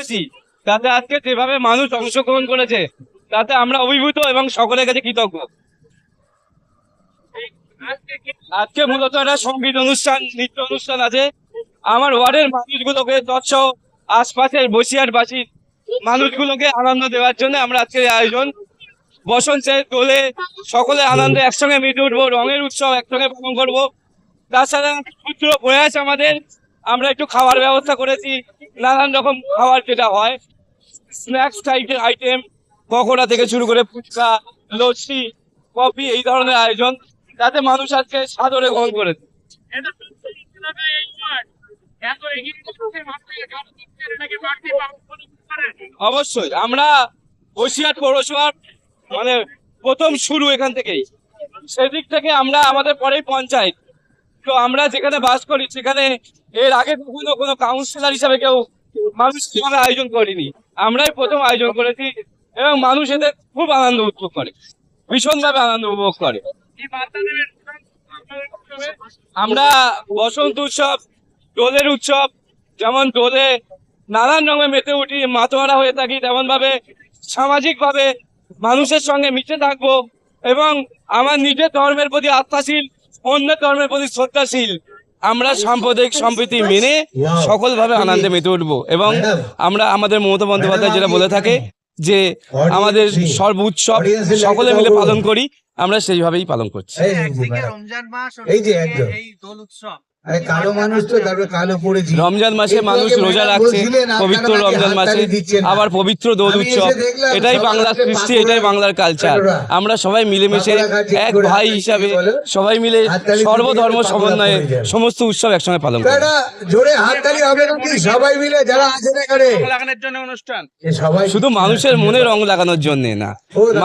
করেছি। তাতে আজকে যেভাবে মানুষ অংশগ্রহণ করেছে, তাতে আমরা অভিভূত এবং সকলের কাছে কৃতজ্ঞ। আজকে মূলত একটা সংগীত অনুষ্ঠান, নৃত্য অনুষ্ঠান আছে। আমার ওয়ার্ডের মানুষগুলোকে তৎসহ আশপাশের বসিয়ার বসিয়ারবাসীর মানুষগুলোকে আনন্দ দেওয়ার জন্য আমরা আজকের আয়োজন। বসন্তের দোলে সকলে আনন্দে একসঙ্গে মেতে উঠবো, রঙের উৎসব একসঙ্গে পালন করব। তাছাড়া ক্ষুদ্র প্রয়াস আমাদের, আমরা একটু খাওয়ার ব্যবস্থা করেছি। নানান রকম খাবার যেটা হয় স্ন্যাক্স টাইপের আইটেম পকোড়া থেকে শুরু করে ফুচকা লস্যি কফি এই ধরনের আয়োজন যাতে মানুষ আজকে সাদরে গ্রহণ করেছে অবশ্যই আমরা বসিরহাট পৌরসভার মানে প্রথম শুরু এখান থেকেই। সেদিক থেকে আমরা আমাদের পরেই পঞ্চায়েত। তো আমরা যেখানে বাস করি, সেখানে এর আগে কখনো কোনো কাউন্সিলর হিসাবে কেউ মানুষ কীভাবে আয়োজন করিনি। আমরাই প্রথম আয়োজন করেছি এবং মানুষ এতে খুব আনন্দ উপভোগ করে, ভীষণভাবে আনন্দ উপভোগ করে। আমরা বসন্ত উৎসব, দোলের উৎসব, যেমন দোলে নানান রঙে মেতে উঠি, মাতোয়ারা হয়ে থাকি তেমন ভাবে সামাজিক মানুষের সঙ্গে মিশে থাকব এবং আমার নিজের ধর্মের প্রতি আস্থাশীল অন্য কর্মের প্রতি শ্রদ্ধাশীল। আমরা সাম্প্রদায়িক সম্প্রীতি মেনে সকলভাবে আনন্দে মেতে উঠবো এবং আমরা আমাদের মমতা বন্দ্যোপাধ্যায় যেটা বলে থাকে যে আমাদের সর্ব উৎসব সকলে মিলে পালন করি আমরা সেইভাবেই পালন করছি। এই রমজান মাস এই যে একদম। এই দোল উৎসব আরে কালো মানুষ তো তারপরে কালো পড়েছি। রমজান মাসে মানুষ রোজা রাখছে পবিত্র রমজান মাসে। আবার পবিত্র দোল উৎসব। এটাই বাংলার সৃষ্টি এটাই বাংলার কালচার আমরা সবাই মিলেমিশে এক ভাই হিসাবে সবাই মিলে সর্বধর্ম সমন্বয়ে সমস্ত উৎসব একসঙ্গে পালন করি জোরে হাততালি হবে সবাই মিলে যারা আছেন এখানে। লাগানোর জন্য অনুষ্ঠান। শুধু মানুষের মনে রং লাগানোর জন্য না।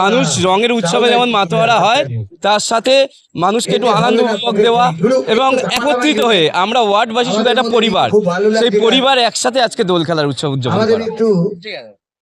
মানুষ রঙের উৎসবে যেমন মাতোয়ারা হয় তার সাথে মানুষকে একটু আনন্দ উপভোগ দেওয়া এবং একত্রিত হয়ে আমরা ওয়ার্ডবাসী শুধু একটা পরিবার। সেই পরিবার একসাথে আজকে দোল খেলার উৎসব উদযাপন আমাদের একটু ঠিক আছে।